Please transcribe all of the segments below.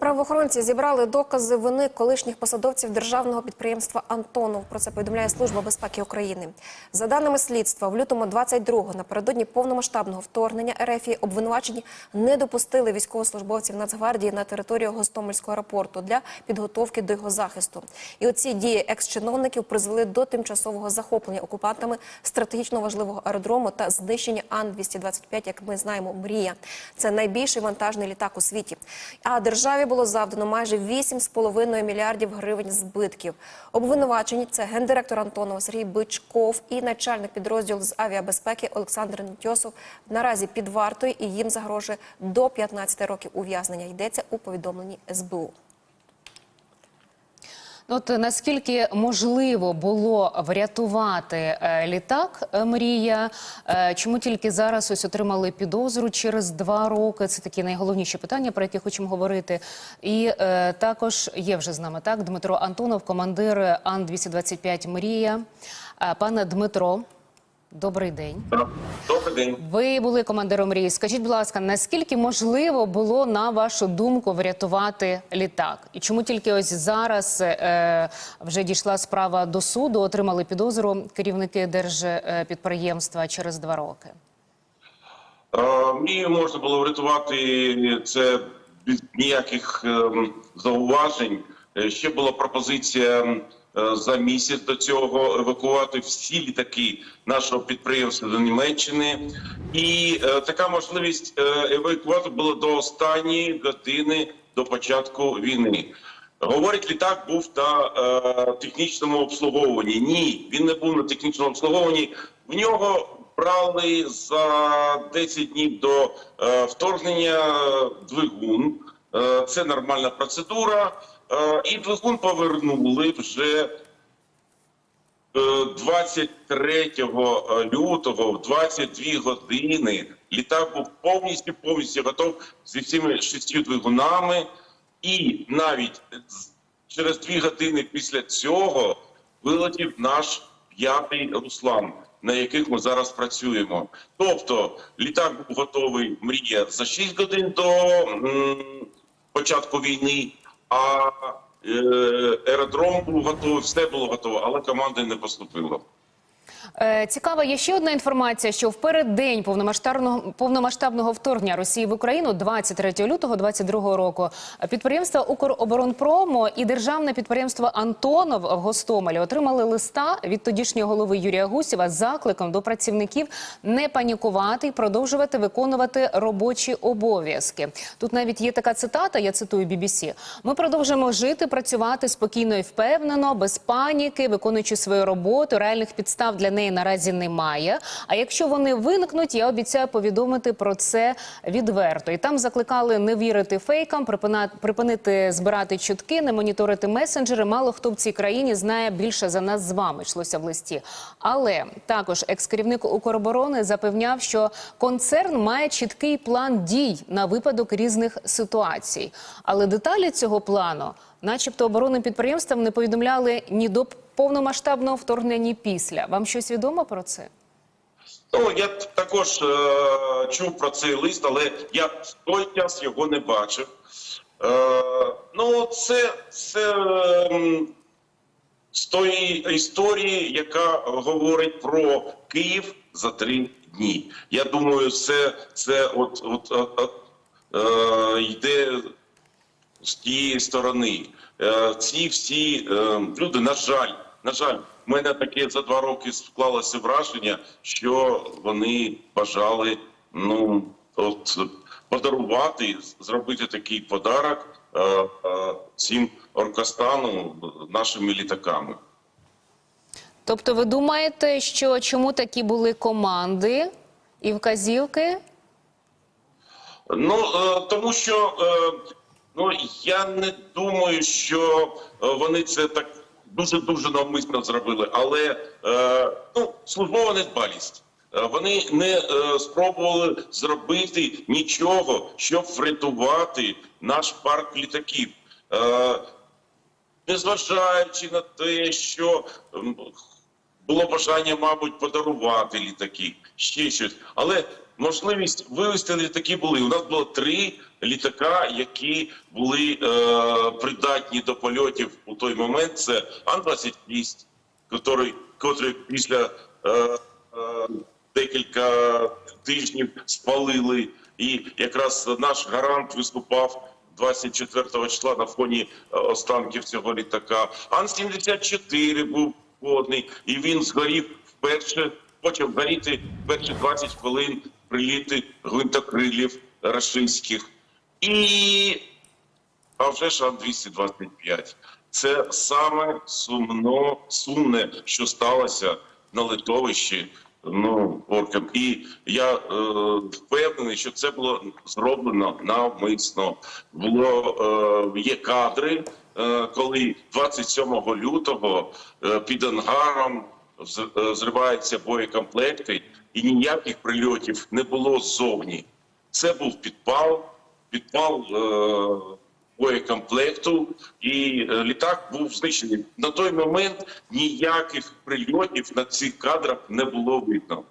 Правоохоронці зібрали докази вини колишніх посадовців державного підприємства Антонов. Про це повідомляє Служба безпеки України. За даними слідства, в лютому 22-го, напередодні повномасштабного вторгнення РФ обвинувачені не допустили військовослужбовців Нацгвардії на територію Гостомельського аеропорту для підготовки до його захисту. І оці дії екс-чиновників призвели до тимчасового захоплення окупантами стратегічно важливого аеродрому та знищення Ан-225, як ми знаємо, мрія. Це найбільший вантажний літак у світі. А державі було завдано майже 8,5 мільярдів гривень збитків. Обвинувачені це гендиректор Антонова Сергій Бичков і начальник підрозділу з авіабезпеки Олександр Нетьосов. Наразі під вартою і їм загрожує до 15 років ув'язнення. Йдеться у повідомленні СБУ. От наскільки можливо було врятувати е, літак е, Мрія? Е, Чому тільки зараз ось отримали підозру через два роки? Це такі найголовніші питання, про які хочемо говорити. І е, також є вже з нами так Дмитро Антонов, командир Ан 225 Мрія. Пане Дмитро, добрий день. Добрий день. Ви були командиром мрії. Скажіть, будь ласка, наскільки можливо було на вашу думку врятувати літак? І чому тільки ось зараз е, вже дійшла справа до суду, отримали підозру керівники держпідприємства через два роки? Е, Мрію можна було врятувати це без ніяких ем, зауважень. Е, Ще була пропозиція ем, е, за місяць до цього евакувати всі літаки нашого підприємства до Німеччини, і е, така можливість е, евакувати була до останньої години до початку війни. Говорить, літак був на е, технічному обслуговуванні. Ні, він не був на технічному обслуговуванні. В нього брали за 10 днів до е, вторгнення двигун. Е, це нормальна процедура. Е, і двигун повернули вже е, 23 лютого в 22 години. Літак був повністю повністю готов зі всіми шістю двигунами. І навіть через дві години після цього вилетів наш п'ятий Руслан, на яких ми зараз працюємо. Тобто літак був готовий мрія за 6 годин до початку війни, а е, аеродром був готовий, все було готово, але команди не поступило. Е, Цікава є ще одна інформація, що в переддень повномасштабного повномасштабного вторгнення Росії в Україну 23 лютого 22 року підприємства Укроборонпрому і державне підприємство Антонов в Гостомелі отримали листа від тодішнього голови Юрія Гусєва з закликом до працівників не панікувати і продовжувати виконувати робочі обов'язки. Тут навіть є така цитата. Я цитую BBC. Ми продовжимо жити, працювати спокійно і впевнено, без паніки, виконуючи свою роботу. Реальних підстав для неї наразі немає. А якщо вони виникнуть, я обіцяю повідомити про це відверто. І там закликали не вірити фейкам, припинити збирати чутки, не моніторити месенджери. Мало хто в цій країні знає більше за нас з вами. Йшлося в листі. Але також екс-керівник Укроборони запевняв, що концерн має чіткий план дій на випадок різних ситуацій. Але деталі цього плану, начебто, оборонним підприємствам не повідомляли ні до повномасштабного вторгнення, після. Вам щось відомо про це? Ну, я також е, чув про цей лист, але я в той час його не бачив. Е, ну, це, це ем, з тої історії, яка говорить про Київ за три дні. Я думаю, це, це от, от, от, от, е, йде з тієї сторони. Е, ці всі е, люди, на жаль, на жаль, в мене таке за два роки склалося враження, що вони бажали ну от подарувати, зробити такий подарок е, е, цим оркостану нашими літаками. Тобто, ви думаєте, що чому такі були команди і вказівки? Ну е, тому що е, ну я не думаю, що е, вони це так дуже дуже навмисно зробили, але е, ну службова недбалість. Е, Вони не е, спробували зробити нічого, щоб врятувати наш парк літаків. Е, незважаючи на те, що було бажання, мабуть, подарувати літаки, ще щось. Але можливість вивести літаки були. У нас було три літака, які були е, придатні до польотів у той момент. Це Ан-26, котрий, котрий після е, е, декілька тижнів спалили. І якраз наш гарант виступав 24 числа на фоні е, останків цього літака. Ан-74 був водний, і він згорів вперше, почав горіти перші 20 хвилин приліти гвинтокрилів рашистських. І а вже ж Ан-225. Це саме сумно, сумне, що сталося на литовищі. Ну, оркам. І я е, впевнений, що це було зроблено навмисно. Було е, є кадри, е, коли 27 лютого е, під ангаром е, зриваються боєкомплекти, і ніяких прильотів не було ззовні. Це був підпал, підпал е, боєкомплекту, і е, літак був знищений. На той момент ніяких прильотів на цих кадрах не було видно.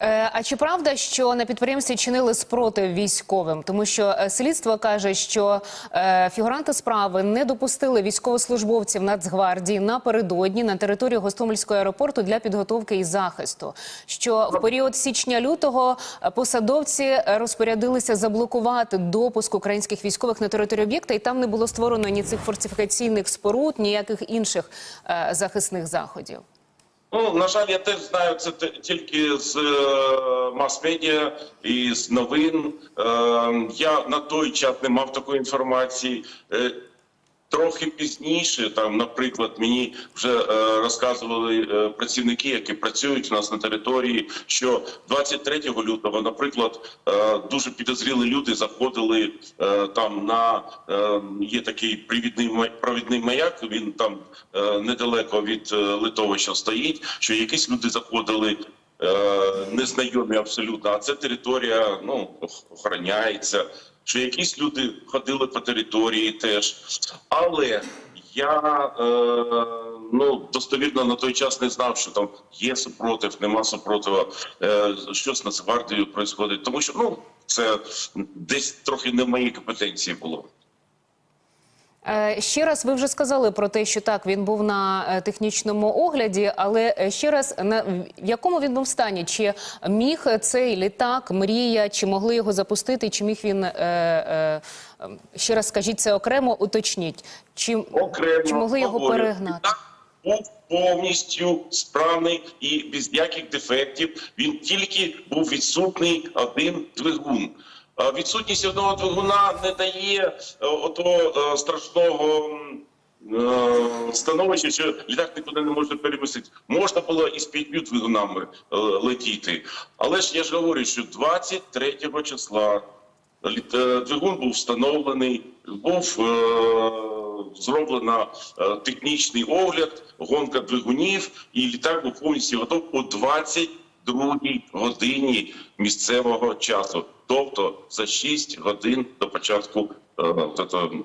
Е, А чи правда, що на підприємстві чинили спротив військовим? Тому що е, слідство каже, що е, фігуранти справи не допустили військовослужбовців Нацгвардії напередодні на територію Гостомельського аеропорту для підготовки і захисту. Що в період січня-лютого посадовці розпорядилися заблокувати допуск українських військових на територію об'єкта, і там не було створено ні цих фортифікаційних споруд, ніяких інших захисних заходів. Ну, на жаль, я теж знаю це тільки з е, мас-медіа і з новин. Е, я на той час не мав такої інформації. Е, Трохи пізніше, там, наприклад, мені вже е, розказували е, працівники, які працюють у нас на території, що 23 лютого, наприклад, е, дуже підозріли люди заходили е, там на е, є такий привідний провідний маяк. Він там е, недалеко від е, литовища стоїть. Що якісь люди заходили. е, Незнайомі абсолютно, а це територія ну охороняється що якісь люди ходили по території теж. Але я е, ну достовірно на той час не знав, що там є супротив, нема супротива, е, що з Нацгвардією відбувається, тому що ну це десь трохи не в моїй компетенції було. Е, Ще раз ви вже сказали про те, що так він був на е, технічному огляді, але е, ще раз на в якому він був стані? Чи міг цей літак, мрія, чи могли його запустити? Чи міг він е, е, е, ще раз скажіть це окремо? Уточніть, чи, окремо чи могли його говорю, перегнати? літак був повністю справний і без ніяких дефектів. Він тільки був відсутний один двигун. А Відсутність одного двигуна не дає е, отого е, страшного. м, е, Становище, що літак нікуди не може перемістити. Можна було і з п'ятью двигунами е, летіти. Але ж я ж говорю, що 23 числа е, Двигун був встановлений, був е, зроблено е, технічний огляд, гонка двигунів, і літак був повністю готов о 22 годині місцевого часу, тобто за 6 годин до початку е, е,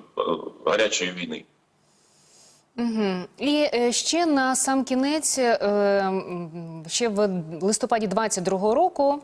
гарячої війни. Мгм. І е, ще на сам кінець, ще в листопаді 22-го року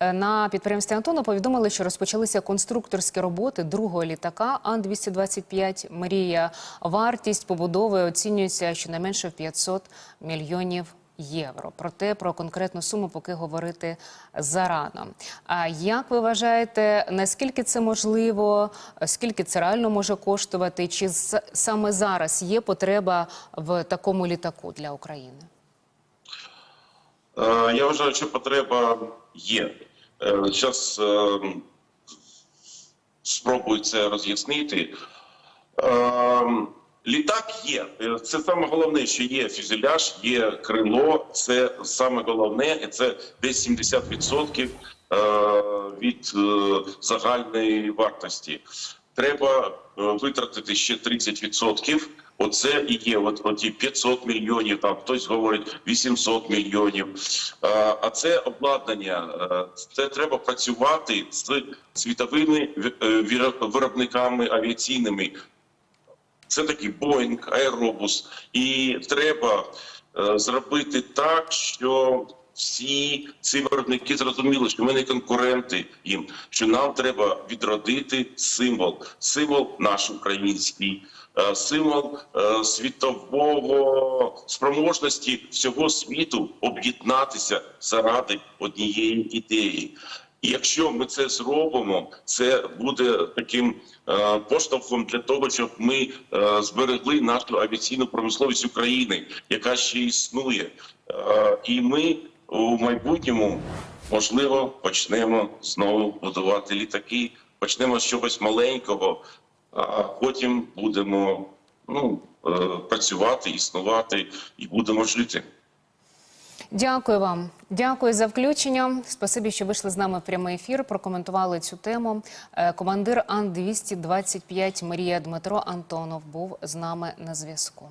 на підприємстві Антона повідомили, що розпочалися конструкторські роботи другого літака Ан-225 «Мрія». Вартість побудови оцінюється щонайменше в 500 мільйонів євро. Проте про конкретну суму поки говорити зарано. А як ви вважаєте, наскільки це можливо, скільки це реально може коштувати? Чи саме зараз є потреба в такому літаку для України? Е, Я вважаю, що потреба є. Зараз спробую це роз'яснити. Літак є. Е, Це саме головне, що є фюзеляж, є крило. Це саме головне, і це десь 70% е, від е, загальної вартості. Треба витратити ще 30%. Оце і є от, оті 500 мільйонів, там хтось говорить 800 мільйонів. А це обладнання. Це треба працювати з світовими ві- виробниками авіаційними. Це такий Боїнг, Аеробус. І треба е, зробити так, що всі ці виробники зрозуміли, що ми не конкуренти їм, що нам треба відродити символ, символ наш український, е, символ е, світового спроможності всього світу об'єднатися заради однієї ідеї. Якщо ми це зробимо, це буде таким е, поштовхом для того, щоб ми е, зберегли нашу авіаційну промисловість України, яка ще існує. Е, і ми у майбутньому можливо почнемо знову будувати літаки, почнемо з чогось маленького, а потім будемо ну, е, працювати, існувати і будемо жити. Дякую вам. Дякую за включення. Спасибі, що вийшли з нами в прямий ефір. Прокоментували цю тему. Е, Командир Ан 225 Марія Дмитро Антонов був з нами на зв'язку.